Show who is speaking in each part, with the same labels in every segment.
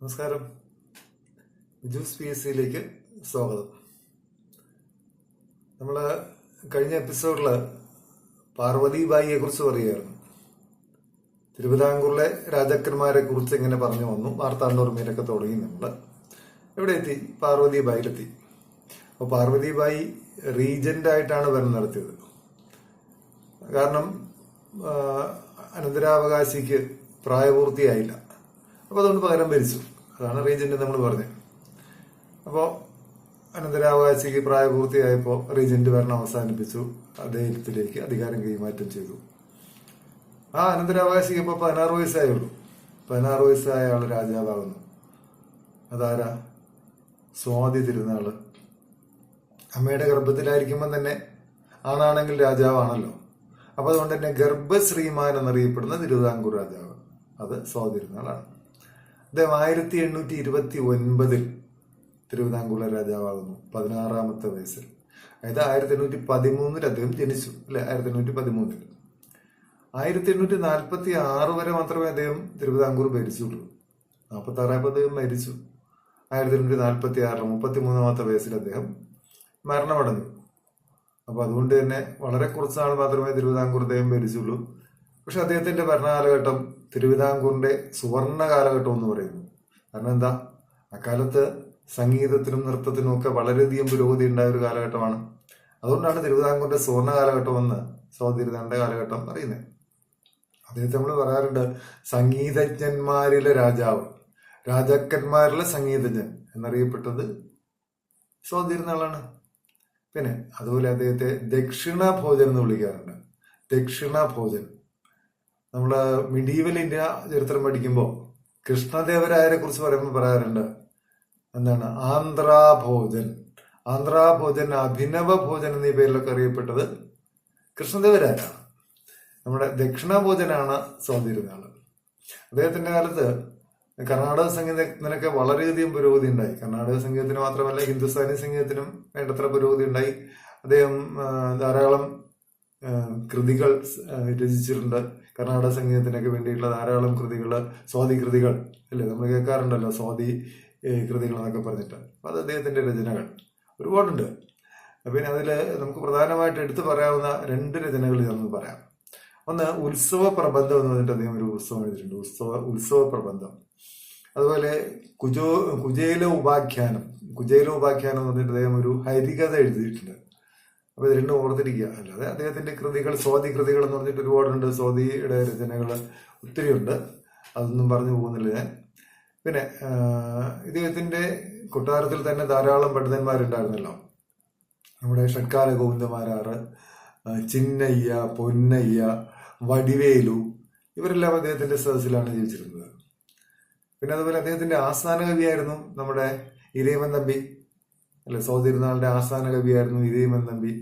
Speaker 1: നമസ്കാരം. Juice P S സിയിലേക്ക് സ്വാഗതം. നമ്മൾ കഴിഞ്ഞ എപ്പിസോഡിൽ പാർവതിബായിയെ കുറിച്ച് പറയുകയായിരുന്നു. തിരുവിതാംകൂറിലെ രാജാക്കന്മാരെ കുറിച്ച് ഇങ്ങനെ പറഞ്ഞു വന്നു. മാർത്താണ്ഡോർമയിലൊക്കെ തുടങ്ങി നമ്മൾ എവിടെ എത്തി? പാർവതിബായിലെത്തി അപ്പോൾ പാർവതിബായി റീജന്റ് ആയിട്ടാണ് ഭരണം നടത്തിയത്. കാരണം അനന്തരാവകാശിക്ക് പ്രായപൂർത്തിയായില്ല. അപ്പോൾ അതുകൊണ്ട് പകരം ഭരിച്ചു. അതാണ് റീജന്റ് നമ്മൾ പറഞ്ഞത്. അപ്പോൾ അനന്തരാവകാശിക്ക് പ്രായപൂർത്തിയായപ്പോൾ റീജന്റ് ഭരണം അവസാനിപ്പിച്ചു. അദ്ദേഹത്തിലേക്ക് അധികാരം കൈമാറ്റം ചെയ്തു. ആ അനന്തരാവകാശിക്ക് ഇപ്പോൾ പതിനാറ് വയസ്സായുള്ളൂ. പതിനാറ് വയസ്സായ ആൾ രാജാവാകുന്നു. അതാരാ? സ്വാതി തിരുനാൾ. അമ്മയുടെ ഗർഭത്തിലായിരിക്കുമ്പോൾ തന്നെ ആണാണെങ്കിൽ രാജാവാണല്ലോ. അപ്പൊ അതുകൊണ്ട് തന്നെ ഗർഭശ്രീമാൻ എന്നറിയപ്പെടുന്ന തിരുവിതാംകൂർ രാജാവ്. അത് സ്വാതി തിരുനാളാണ്. അദ്ദേഹം ആയിരത്തി എണ്ണൂറ്റി ഇരുപത്തി ഒൻപതിൽ തിരുവിതാംകൂർ രാജാവാകുന്നു പതിനാറാമത്തെ വയസ്സിൽ. അതായത് ആയിരത്തി എണ്ണൂറ്റി പതിമൂന്നിൽ അദ്ദേഹം ജനിച്ചു അല്ലെ? ആയിരത്തി എണ്ണൂറ്റി പതിമൂന്നിൽ ആയിരത്തി എണ്ണൂറ്റി നാൽപ്പത്തി ആറ് വരെ മാത്രമേ അദ്ദേഹം തിരുവിതാംകൂർ ഭരിച്ചുള്ളൂ. നാൽപ്പത്തി ആറായപ്പോൾ അദ്ദേഹം മരിച്ചു. ആയിരത്തി എണ്ണൂറ്റി നാൽപ്പത്തി ആറിൽ മുപ്പത്തി മൂന്നാമത്തെ വയസ്സിൽ അദ്ദേഹം മരണമടഞ്ഞു. അപ്പൊ അതുകൊണ്ട് തന്നെ വളരെ കുറച്ച് നാൾ മാത്രമേ തിരുവിതാംകൂർ അദ്ദേഹം ഭരിച്ചുള്ളൂ. പക്ഷെ അദ്ദേഹത്തിന്റെ ഭരണകാലഘട്ടം തിരുവിതാംകൂറിന്റെ സുവർണ കാലഘട്ടം എന്ന് പറയുന്നു. കാരണം എന്താ? അക്കാലത്ത് സംഗീതത്തിനും നൃത്തത്തിനും ഒക്കെ വളരെയധികം പുരോഗതി ഉണ്ടായ ഒരു കാലഘട്ടമാണ്. അതുകൊണ്ടാണ് തിരുവിതാംകൂറിന്റെ സുവർണ കാലഘട്ടം എന്ന് സ്വാതിരുതാന്റെ കാലഘട്ടം അറിയുന്നത് അദ്ദേഹത്തെ നമ്മൾ പറയാറുണ്ട് സംഗീതജ്ഞന്മാരിലെ രാജാവ്. രാജാക്കന്മാരിലെ സംഗീതജ്ഞൻ എന്നറിയപ്പെട്ടത് സ്വാതിരുന്നാളാണ് പിന്നെ അതുപോലെ അദ്ദേഹത്തെ ദക്ഷിണ ഭോജൻ എന്ന് വിളിക്കാറുണ്ട്. ദക്ഷിണ ഭോജൻ നമ്മൾ മിഡീവൽ ഇന്ത്യ ചരിത്രം പഠിക്കുമ്പോൾ കൃഷ്ണദേവരായരെ കുറിച്ച് പറയുമ്പോൾ പറയാറുണ്ട്. എന്താണ്? ആന്ധ്രാഭോജൻ. ആന്ധ്രാഭോജൻ അഭിനവ ഭോജൻ എന്നീ പേരിലൊക്കെ അറിയപ്പെട്ടത് കൃഷ്ണദേവരായരാണ്. നമ്മുടെ ദക്ഷിണഭോജനാണ് സ്വാതിരുന്നാൾ അദ്ദേഹത്തിന്റെ കാലത്ത് കർണാടക സംഗീതത്തിനൊക്കെ വളരെയധികം പുരോഗതി ഉണ്ടായി. കർണാടക സംഗീതത്തിന് മാത്രമല്ല ഹിന്ദുസ്ഥാനി സംഗീതത്തിനും വേണ്ടത്ര പുരോഗതി ഉണ്ടായി. അദ്ദേഹം ധാരാളം കൃതികൾ രചിച്ചിട്ടുണ്ട്. കർണാടക സംഗീതത്തിനൊക്കെ വേണ്ടിയിട്ടുള്ള ധാരാളം കൃതികൾ സ്വാതി കൃതികൾ അല്ലേ? നമ്മൾ കേൾക്കാറുണ്ടല്ലോ സ്വാതി കൃതികൾ എന്നൊക്കെ പറഞ്ഞിട്ട്. അപ്പൊ അത് അദ്ദേഹത്തിന്റെ രചനകൾ. ഒരുപാടുണ്ട്. പിന്നെ അതിൽ നമുക്ക് പ്രധാനമായിട്ട് എടുത്തു പറയാവുന്ന രണ്ട് രചനകൾ ഞാനൊന്ന് പറയാം. ഒന്ന് ഉത്സവ പ്രബന്ധം എന്ന് പറഞ്ഞിട്ട് അദ്ദേഹം ഒരു ഉത്സവം എഴുതിയിട്ടുണ്ട്. ഉത്സവ ഉത്സവ പ്രബന്ധം. അതുപോലെ കുജോ കുജേല ഉപാഖ്യാനം. കുജേല ഉപാഖ്യാനം എന്ന് പറഞ്ഞിട്ട് അദ്ദേഹം ഒരു ഹരികഥ എഴുതിയിട്ടുണ്ട്. അപ്പൊ ഇത് രണ്ടും ഓർത്തിരിക്കുക. അല്ലാതെ അദ്ദേഹത്തിന്റെ കൃതികൾ സ്വാതി കൃതികൾ എന്ന് പറഞ്ഞിട്ട് ഒരുപാടുണ്ട്. സ്വാതിയുടെ രചനകൾ ഒത്തിരിയുണ്ട് അതൊന്നും പറഞ്ഞു പോകുന്നില്ല ഞാൻ. പിന്നെ ഇദ്ദേഹത്തിന്റെ കൊട്ടാരത്തിൽ തന്നെ ധാരാളം പണ്ഡിതന്മാരുണ്ടായിരുന്നല്ലോ നമ്മുടെ ഷഡ്കാല ഗോവിന്ദമാരാറ് ചിന്നയ്യ പൊന്നയ്യ വടിവേലു ഇവരെല്ലാം അദ്ദേഹത്തിന്റെ സദസ്സിലാണ് ജീവിച്ചിരുന്നത്. പിന്നെ അതുപോലെ അദ്ദേഹത്തിന്റെ ആസ്ഥാന കവിയായിരുന്നു നമ്മുടെ ഇരേമൻ തമ്പി. അല്ലെ സ്വാതിരുന്നാളിന്റെ ആസ്ഥാന കവിയായിരുന്നു ഇരയമൻ തമ്പി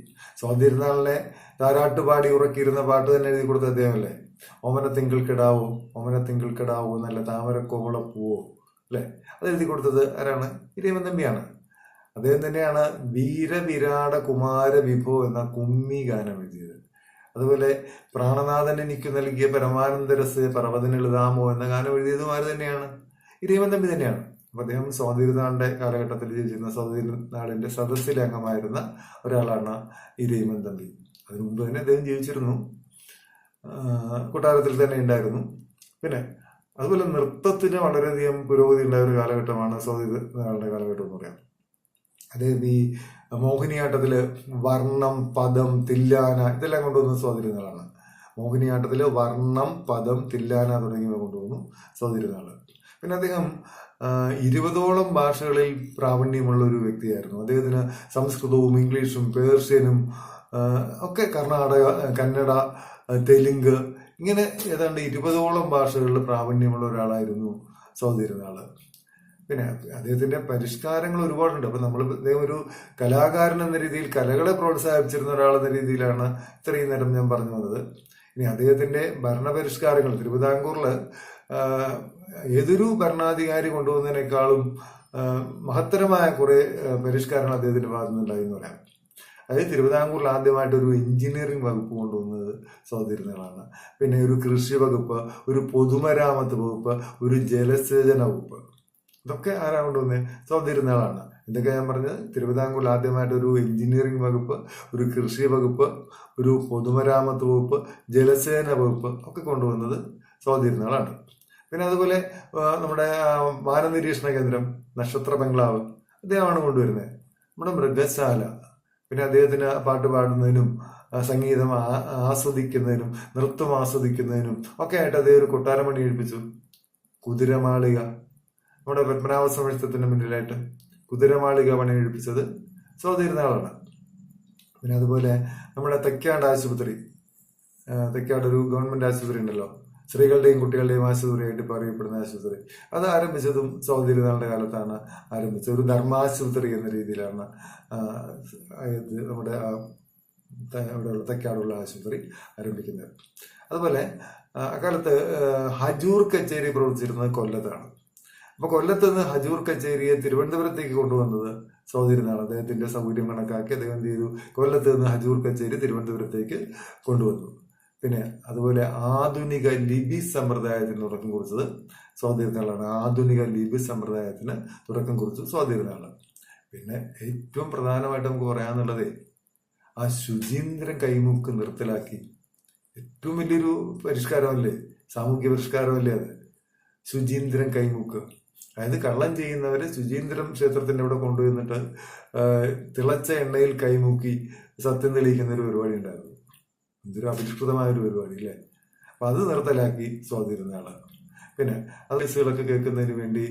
Speaker 1: സ്വാതിരുന്നാളിനെ താരാട്ടുപാടി ഉറക്കിയിരുന്ന പാട്ട് തന്നെ എഴുതി കൊടുത്ത അദ്ദേഹമല്ലേ? ഓമന തിങ്കൾ കിടാവോ ഓമന തിങ്കൾ കിടാവോ നല്ല താമര കോവള പൂവോ അല്ലെ? അത് എഴുതി കൊടുത്തത് ആരാണ്? ഇരേമൻ തമ്പിയാണ് അദ്ദേഹം തന്നെയാണ് വീരവിരാട കുമാര വിഭോ എന്ന കുമ്മി ഗാനം എഴുതിയത്. അതുപോലെ പ്രാണനാഥൻ എനിക്ക് നൽകിയ പരമാനന്ദരസ് പർവതനെഴുതാമോ എന്ന ഗാനം എഴുതിയതും ആര് തന്നെയാണ്? ഇരേമൻ തമ്പി തന്നെയാണ്. അപ്പൊ അദ്ദേഹം സ്വാതന്ത്ര്യനാളിന്റെ കാലഘട്ടത്തിൽ ജീവിച്ചിരുന്ന സ്വാതന്ത്ര്യനാളിന്റെ സദസ്സിലെ അംഗമായിരുന്ന ഒരാളാണ് ഈ രീമൻ തമ്പി. അതിനു മുമ്പ് തന്നെ അദ്ദേഹം ജീവിച്ചിരുന്നു. കൊട്ടാരത്തിൽ തന്നെ ഉണ്ടായിരുന്നു. പിന്നെ അതുപോലെ നൃത്തത്തിന് വളരെയധികം പുരോഗതി ഉണ്ടായ ഒരു കാലഘട്ടമാണ് സ്വാതന്ത്ര്യനാളിന്റെ കാലഘട്ടം എന്ന് പറയാം. അതായത് ഈ മോഹിനിയാട്ടത്തിൽ വർണം പദം തില്ലാന ഇതെല്ലാം കൊണ്ടുവന്ന സ്വാതിരുന്നാളാണ് മോഹിനിയാട്ടത്തിൽ വർണം പദം തില്ലാന തുടങ്ങിയവ കൊണ്ടുവന്നു സ്വാതന്ത്ര്യനാൾ പിന്നെ അദ്ദേഹം ഇരുപതോളം ഭാഷകളിൽ പ്രാവീണ്യമുള്ള ഒരു വ്യക്തിയായിരുന്നു. അദ്ദേഹത്തിന് സംസ്കൃതവും ഇംഗ്ലീഷും പേർഷ്യനും ഒക്കെ കർണാടക കന്നഡ തെലുങ്ക് ഇങ്ങനെ ഏതാണ്ട് ഇരുപതോളം ഭാഷകളിൽ പ്രാവീണ്യമുള്ള ഒരാളായിരുന്നു സ്വാതിരുന്നാൾ പിന്നെ അദ്ദേഹത്തിന്റെ പരിഷ്കാരങ്ങൾ ഒരുപാടുണ്ട്. അപ്പൊ നമ്മൾ അദ്ദേഹം ഒരു കലാകാരൻ എന്ന രീതിയിൽ കലകളെ പ്രോത്സാഹിപ്പിച്ചിരുന്ന ഒരാളെന്ന രീതിയിലാണ് ഇത്രയും നേരം ഞാൻ പറഞ്ഞു വന്നത്. ഇനി അദ്ദേഹത്തിന്റെ ഭരണപരിഷ്കാരങ്ങൾ തിരുവിതാംകൂറിൽ ഏതൊരു ഭരണാധികാരി കൊണ്ടുവന്നതിനേക്കാളും മഹത്തരമായ കുറെ പരിഷ്കാരങ്ങൾ അദ്ദേഹത്തിന്റെ ഭാഗത്തു നിന്നുണ്ടായി എന്ന് പറയാം അതായത് തിരുവിതാംകൂറിൽ ആദ്യമായിട്ട് ഒരു എഞ്ചിനീയറിംഗ് വകുപ്പ് കൊണ്ടുവന്നത് സ്വാതിരുന്നകളാണ് പിന്നെ ഒരു കൃഷി വകുപ്പ് ഒരു പൊതുമരാമത്ത് വകുപ്പ് ഒരു ജലസേചന വകുപ്പ്. ഇതൊക്കെ ആരാ കൊണ്ടുവന്നത് സ്വാതിരുന്നാളാണ് ഇതൊക്കെ ഞാൻ പറഞ്ഞത് തിരുവിതാംകൂറിൽ ആദ്യമായിട്ട് ഒരു എഞ്ചിനീയറിംഗ് വകുപ്പ് ഒരു കൃഷി വകുപ്പ് ഒരു പൊതുമരാമത്ത് വകുപ്പ് ജലസേന വകുപ്പ് ഒക്കെ കൊണ്ടുവന്നത് സ്വാതിരുന്നാളാണ് പിന്നെ അതുപോലെ നമ്മുടെ വാനനിരീക്ഷണ കേന്ദ്രം നക്ഷത്ര ബംഗ്ലാവ് അദ്ദേഹമാണ് കൊണ്ടുവരുന്നത്. നമ്മുടെ മൃഗശാല പിന്നെ അദ്ദേഹത്തിന് പാട്ട് പാടുന്നതിനും സംഗീതം ആസ്വദിക്കുന്നതിനും നൃത്തം ആസ്വദിക്കുന്നതിനും ഒക്കെ ആയിട്ട് അദ്ദേഹം ഒരു കൊട്ടാരം പണി കഴിപ്പിച്ചു കുതിരമാളിക. നമ്മുടെ പത്മനാഭ സമിതത്തിന്റെ മുന്നിലായിട്ട് കുതിരമാളിക പണി കഴിപ്പിച്ചത് ആളാണ് പിന്നെ അതുപോലെ നമ്മുടെ തെക്കാട് ആശുപത്രി തെക്കാണ്ട് ഒരു ഗവൺമെന്റ് ആശുപത്രി ഉണ്ടല്ലോ സ്ത്രീകളുടെയും കുട്ടികളുടെയും ആശുപത്രിയായിട്ട് ഇപ്പോൾ അറിയപ്പെടുന്ന ആശുപത്രി. അത് ആരംഭിച്ചതും സൗദി സ്വാതിരുന്നാളിന്റെ കാലത്താണ് ആരംഭിച്ചത്. ഒരു ധർമാശുപത്രി എന്ന രീതിയിലാണ് ഇത് നമ്മുടെ അവിടെയുള്ള തെക്കാടുള്ള ആശുപത്രി ആരംഭിക്കുന്നത്. അതുപോലെ അക്കാലത്ത് ഹജൂർ കച്ചേരി പ്രവർത്തിച്ചിരുന്നത് കൊല്ലത്താണ്. അപ്പോൾ കൊല്ലത്ത് നിന്ന് ഹജൂർ കച്ചേരിയെ തിരുവനന്തപുരത്തേക്ക് കൊണ്ടുവന്നത് സൗദിരുന്നാണ് അദ്ദേഹത്തിന്റെ സൗകര്യം കണക്കാക്കി അദ്ദേഹം ചെയ്തു? കൊല്ലത്ത് നിന്ന് ഹജൂർ കച്ചേരി തിരുവനന്തപുരത്തേക്ക് കൊണ്ടുവന്നു. പിന്നെ അതുപോലെ ആധുനിക ലിപി സമ്പ്രദായത്തിന് തുടക്കം കുറിച്ചത് സ്വാതിരുന്നാളാണ് ആധുനിക ലിപി സമ്പ്രദായത്തിന് തുടക്കം കുറിച്ചത് സ്വാതിരുന്നാളാണ് പിന്നെ ഏറ്റവും പ്രധാനമായിട്ട് നമുക്ക് പറയാന്നുള്ളത് ആ ശുചീന്ദ്രൻ കൈമുക്ക് നിർത്തലാക്കി. ഏറ്റവും വലിയൊരു പരിഷ്കാരമല്ലേ? സാമൂഹ്യ പരിഷ്കാരമല്ലേ അത്? ശുചീന്ദ്രൻ കൈമുക്ക്. അതായത് കള്ളം ചെയ്യുന്നവരെ ശുചീന്ദ്രം ക്ഷേത്രത്തിന്റെ അവിടെ കൊണ്ടുവന്നിട്ട് തിളച്ച എണ്ണയിൽ കൈമുക്കി സത്യം തെളിയിക്കുന്ന ഒരു പരിപാടി ഉണ്ടായിരുന്നു. എന്തൊരു അപരിഷ്കൃതമായ ഒരു പരിപാടി അല്ലേ അപ്പൊ അത് നിർത്തലാക്കി ആളാണ് പിന്നെ അത് കേസുകളൊക്കെ കേൾക്കുന്നതിന് വേണ്ടി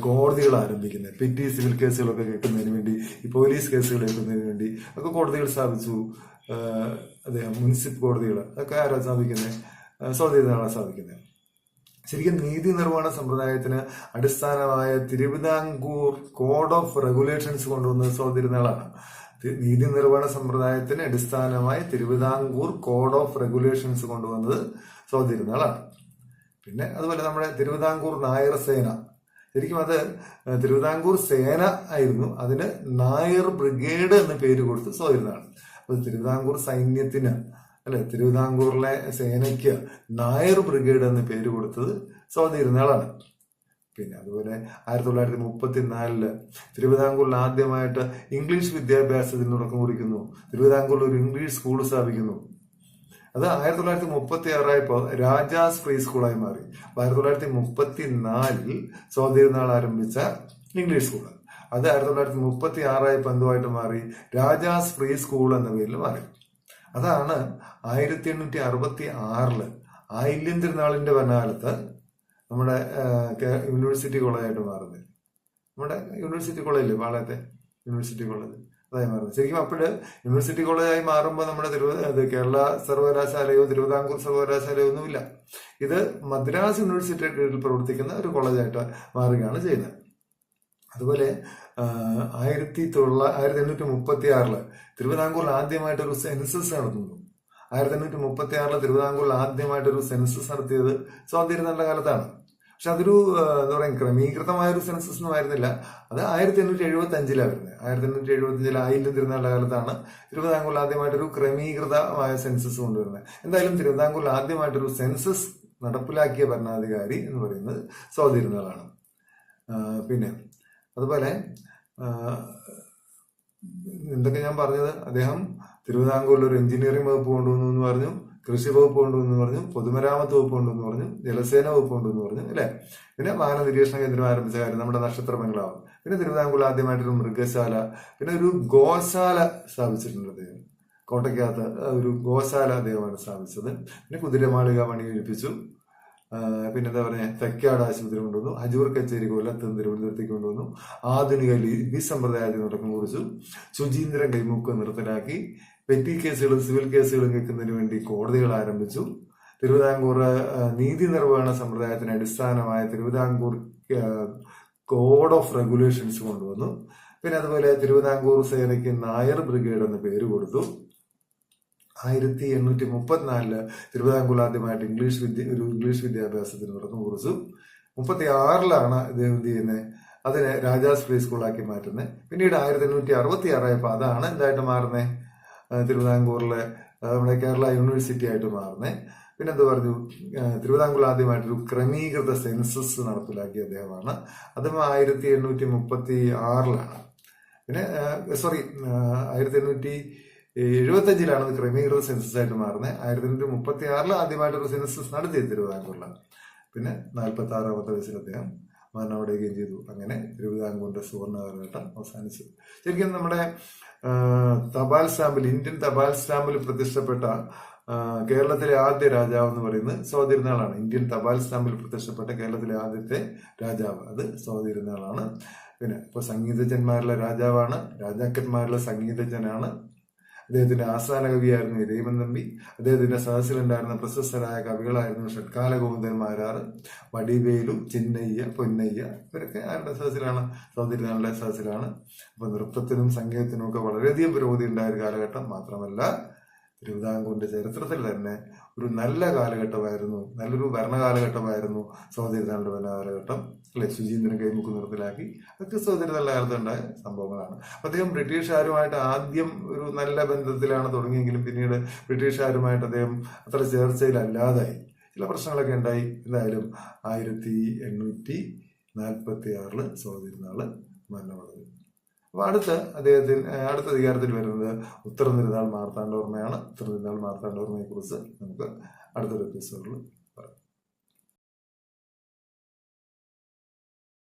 Speaker 1: കോടതികൾ ആരംഭിക്കുന്നത് പെറ്റി സിവിൽ കേസുകളൊക്കെ കേൾക്കുന്നതിന് വേണ്ടി ഈ പോലീസ് കേസുകൾ കേൾക്കുന്നതിന് വേണ്ടി ഒക്കെ കോടതികൾ സ്ഥാപിച്ചു. അദ്ദേഹം മുനിസിപ്പൽ കോടതികൾ അതൊക്കെ ആരാ സ്ഥാപിക്കുന്നത് സ്വാതിരുന്നാളാണ് സ്ഥാപിക്കുന്നത് ശരിക്കും നീതി നിർവഹണ സമ്പ്രദായത്തിന് അടിസ്ഥാനമായ തിരുവിതാംകൂർ കോഡ് ഓഫ് റെഗുലേഷൻസ് കൊണ്ടുവന്നത് സ്വാതിരുന്നാളാണ് നീതി നിർവഹണ സമ്പ്രദായത്തിന് അടിസ്ഥാനമായി തിരുവിതാംകൂർ കോഡ് ഓഫ് റെഗുലേഷൻസ് കൊണ്ടുവന്നത് സ്വാതിരുന്നാളാണ് പിന്നെ അതുപോലെ നമ്മുടെ തിരുവിതാംകൂർ നായർ സേന ശരിക്കും അത് തിരുവിതാംകൂർ സേന ആയിരുന്നു. അതിന് നായർ ബ്രിഗേഡ് എന്ന് പേര് കൊടുത്ത് സ്വാതിരുന്നാണ് അപ്പോൾ തിരുവിതാംകൂർ സൈന്യത്തിന് അല്ലെ തിരുവിതാംകൂറിലെ സേനയ്ക്ക് നായർ ബ്രിഗേഡ് എന്ന് പേര് കൊടുത്തത് സ്വാതിരുന്നാളാണ് പിന്നെ അതുപോലെ ആയിരത്തി തൊള്ളായിരത്തി മുപ്പത്തിനാലിൽ തിരുവിതാംകൂറിൽ ആദ്യമായിട്ട് ഇംഗ്ലീഷ് വിദ്യാഭ്യാസത്തിന് തുടക്കം കുറിക്കുന്നു. തിരുവിതാംകൂറിൽ ഒരു ഇംഗ്ലീഷ് സ്കൂൾ സ്ഥാപിക്കുന്നു. അത് ആയിരത്തി തൊള്ളായിരത്തി മുപ്പത്തി ആറായപ്പോ രാജാസ് ഫ്രീ സ്കൂളായി മാറി. ആയിരത്തി തൊള്ളായിരത്തി മുപ്പത്തി നാലിൽ നാൾ ആരംഭിച്ച ഇംഗ്ലീഷ് സ്കൂൾ അത് ആയിരത്തി തൊള്ളായിരത്തി മുപ്പത്തി ആറായപ്പോൾ എന്തുമായിട്ട് മാറി? രാജാസ് ഫ്രീ സ്കൂൾ എന്ന പേരിൽ മാറി. അതാണ് ആയിരത്തി എണ്ണൂറ്റി അറുപത്തി ആറിൽ ആയില്യം തിരുനാളിന്റെ ഭരണകാലത്ത് നമ്മുടെ യൂണിവേഴ്സിറ്റി കോളേജായിട്ട് മാറുന്നത്. നമ്മുടെ യൂണിവേഴ്സിറ്റി കോളേജില്ലേ പാളയത്തെ യൂണിവേഴ്സിറ്റി കോളേജ് അതായി മാറുന്നത്. ശരിക്കും അപ്പോൾ യൂണിവേഴ്സിറ്റി കോളേജായി മാറുമ്പോൾ നമ്മുടെ തിരുവ കേരള സർവകലാശാലയോ തിരുവിതാംകൂർ സർവകലാശാലയോ ഒന്നുമില്ല. ഇത് മദ്രാസ് യൂണിവേഴ്സിറ്റിയുടെ കീഴിൽ പ്രവർത്തിക്കുന്ന ഒരു കോളേജായിട്ട് മാറുകയാണ് ചെയ്യുന്നത്. അതുപോലെ ആയിരത്തി തൊള്ള ആയിരത്തി എണ്ണൂറ്റി മുപ്പത്തി ആറിൽ തിരുവിതാംകൂറിൽ ആദ്യമായിട്ട് ഒരു സെൻസസ് നടത്തുന്നു ആയിരത്തി എണ്ണൂറ്റി മുപ്പത്തി ആറിലെ തിരുവിതാംകൂറിൽ ആദ്യമായിട്ടൊരു സെൻസസ് നടത്തിയത്. സ്വാതിരുന്നാളിന്റെ കാലത്താണ്. പക്ഷെ അതൊരു എന്താ പറയുക ക്രമീകൃതമായ ഒരു സെൻസസ് ഒന്നും ആയിരുന്നില്ല. അത് ആയിരത്തി എണ്ണൂറ്റി എഴുപത്തി അഞ്ചിലാണ് വരുന്നത് ആയിരത്തി എണ്ണൂറ്റി എഴുപത്തി അഞ്ചിൽ ആയിരം തിരുനാളുടെ കാലത്താണ് തിരുവിതാംകൂറിൽ ആദ്യമായിട്ടൊരു ക്രമീകൃതമായ സെൻസസ് കൊണ്ടുവരുന്നത്. എന്തായാലും തിരുവിതാംകൂറിൽ ആദ്യമായിട്ടൊരു സെൻസസ് നടപ്പിലാക്കിയ ഭരണാധികാരി എന്ന് പറയുന്നത് സ്വാതിരുന്നാളാണ് ആ, പിന്നെ അതുപോലെ എന്തൊക്കെ ഞാൻ പറഞ്ഞത്? അദ്ദേഹം തിരുവിതാംകൂറിൽ ഒരു എഞ്ചിനീയറിംഗ് വകുപ്പ് കൊണ്ടുവന്നു എന്ന് പറഞ്ഞു കൃഷി വകുപ്പ് കൊണ്ടുവന്നു എന്ന് പറഞ്ഞു പൊതുമരാമത്ത് വകുപ്പ് കൊണ്ടുവന്നു പറഞ്ഞു ജലസേന വകുപ്പ് കൊണ്ടുവന്നു പറഞ്ഞു അല്ലെ? പിന്നെ വാഹന നിരീക്ഷണ കേന്ദ്രം ആരംഭിച്ച കാര്യം നമ്മുടെ നക്ഷത്ര ബംഗ്ലാവ് പിന്നെ തിരുവിതാംകൂറിൽ ആദ്യമായിട്ടൊരു മൃഗശാല പിന്നെ ഒരു ഗോശാല സ്ഥാപിച്ചിട്ടുണ്ട് അദ്ദേഹം. കോട്ടയ്ക്കകത്ത് ഒരു ഗോശാല അദ്ദേഹമാണ് സ്ഥാപിച്ചത്. പിന്നെ കുതിരമാളിക പണി കഴിപ്പിച്ചു പിന്നെന്താ പറയുക തെക്കാട് ആശുപത്രി കൊണ്ടുവന്നു. ഹജൂർ കച്ചേരി കൊല്ലത്ത് തിരുവനന്തപുരത്തേക്ക് കൊണ്ടുവന്നു. ആധുനിക ലിപി സമ്പ്രദായത്തിന് തുടക്കം കുറിച്ചു. ശുചീന്ദ്രൻ കൈമുക്ക് നിർത്തലാക്കി. പെറ്റി കേസുകളും സിവിൽ കേസുകളും കേൾക്കുന്നതിന് വേണ്ടി കോടതികൾ ആരംഭിച്ചു. തിരുവിതാംകൂർ നീതി നിർവഹണ സമ്പ്രദായത്തിന് അടിസ്ഥാനമായ തിരുവിതാംകൂർ കോഡ് ഓഫ് റെഗുലേഷൻസ് കൊണ്ടുവന്നു. പിന്നെ അതുപോലെ തിരുവിതാംകൂർ സേനയ്ക്ക് നായർ ബ്രിഗേഡ് എന്ന പേര് കൊടുത്തു. ആയിരത്തി എണ്ണൂറ്റി മുപ്പത്തിനാലിൽ തിരുവിതാംകൂർ ആദ്യമായിട്ട് ഇംഗ്ലീഷ് വിദ്യ ഒരു ഇംഗ്ലീഷ് വിദ്യാഭ്യാസത്തിന് തുടക്കം കുറിച്ചു. മുപ്പത്തി ആറിലാണ് ഇദ്ദേഹം എന്ത് ചെയ്യുന്നത് അതിനെ രാജാസ് ഫ്രീ സ്കൂളാക്കി മാറ്റുന്നത് പിന്നീട് ആയിരത്തി എണ്ണൂറ്റി അറുപത്തി ആറായപ്പോൾ അതാണ് എന്തായിട്ട് മാറുന്നത് തിരുവിതാംകൂറിലെ നമ്മുടെ കേരള യൂണിവേഴ്സിറ്റി ആയിട്ട് മാറുന്നത് പിന്നെ എന്ത് പറഞ്ഞു? തിരുവിതാംകൂർ ആദ്യമായിട്ടൊരു ക്രമീകൃത സെൻസസ് നടപ്പിലാക്കിയ അദ്ദേഹമാണ്. അതും ആയിരത്തി എണ്ണൂറ്റി മുപ്പത്തി ആറിലാണ് പിന്നെ സോറി ആയിരത്തി എണ്ണൂറ്റി എഴുപത്തഞ്ചിലാണ് അത് ക്രമീകൃത സെൻസസ് ആയിട്ട് മാറുന്നത്. ആയിരത്തി എണ്ണൂറ്റി മുപ്പത്തി ആറിൽ ആദ്യമായിട്ടൊരു സെൻസസ് നടത്തി തിരുവിതാംകൂറിൽ പിന്നെ നാൽപ്പത്തി ആറാമത്തെ വയസ്സിൽ അദ്ദേഹം മരണമടയുകയും ചെയ്തു. അങ്ങനെ തിരുവിതാംകൂറിന്റെ സുവർണ കാലഘട്ടം അവസാനിച്ചു. ശരിക്കും നമ്മുടെ തപാൽ സ്റ്റാമ്പിൽ ഇന്ത്യൻ തപാൽ സ്റ്റാമ്പിൽ പ്രതിഷ്ഠപ്പെട്ട കേരളത്തിലെ ആദ്യ രാജാവ് എന്ന് പറയുന്നത് സ്വാതിരുന്നാളാണ് ഇന്ത്യൻ തപാൽ സ്റ്റാമ്പിൽ പ്രത്യക്ഷപ്പെട്ട കേരളത്തിലെ ആദ്യത്തെ രാജാവ്. അത് സ്വാതിരുന്നാളാണ് പിന്നെ ഇപ്പൊ സംഗീതജ്ഞന്മാരിലെ രാജാവാണ് രാജാക്കന്മാരിലെ സംഗീതജ്ഞനാണ് അദ്ദേഹത്തിന്റെ ആസ്ഥാന കവിയായിരുന്നു ഇരയിമൻ തമ്പി അദ്ദേഹത്തിന്റെ സദസ്സിലുണ്ടായിരുന്ന പ്രശസ്തരായ കവികളായിരുന്നു ഷഡ്കാലഗോവിന്ദന്മാരാറ് വടിവേലു ചിന്നയ്യ പൊന്നയ്യ. ഇവരൊക്കെ ആരുടെ സദസ്സിലാണ്? സൗന്ദര്യനാളുടെ സദസ്സിലാണ്. അപ്പൊ നൃത്തത്തിനും സംഗീതത്തിനും ഒക്കെ വളരെയധികം പുരോഗതി ഉണ്ടായ ഒരു കാലഘട്ടം മാത്രമല്ല തിരുവിതാംകൂറിന്റെ ചരിത്രത്തിൽ തന്നെ ഒരു നല്ല കാലഘട്ടമായിരുന്നു നല്ലൊരു ഭരണകാലഘട്ടമായിരുന്നു സഹോദരിനാളുടെ ഭരണകാലഘട്ടം അല്ലെ? ശുചീന്ദ്രൻ കൈമുക്ക് നിർത്തലാക്കി. അതൊക്കെ സഹോദരിനാളുടെ കാലത്ത് ഉണ്ടായ സംഭവങ്ങളാണ്. അദ്ദേഹം ബ്രിട്ടീഷുകാരുമായിട്ട് ആദ്യം ഒരു നല്ല ബന്ധത്തിലാണ് തുടങ്ങിയെങ്കിലും പിന്നീട് ബ്രിട്ടീഷുകാരുമായിട്ട് അദ്ദേഹം അത്ര ചേർച്ചയിലല്ലാതായി. ചില പ്രശ്നങ്ങളൊക്കെ ഉണ്ടായി. എന്തായാലും ആയിരത്തി എണ്ണൂറ്റി നാൽപ്പത്തി ആറിൽ സഹോദരിനാൾ മരണമടഞ്ഞു. അപ്പൊ അടുത്ത അദ്ദേഹത്തിന് അടുത്ത അധികാരത്തിൽ വരുന്നത് ഉത്തര തിരുനാൾ മാർത്താണ്ഡവർമ്മയാണ്. ഉത്തര തിരുനാൾ മാർത്താണ്ഡവർമ്മയെ കുറിച്ച് നമുക്ക് അടുത്തൊരു എപ്പിസോഡിൽ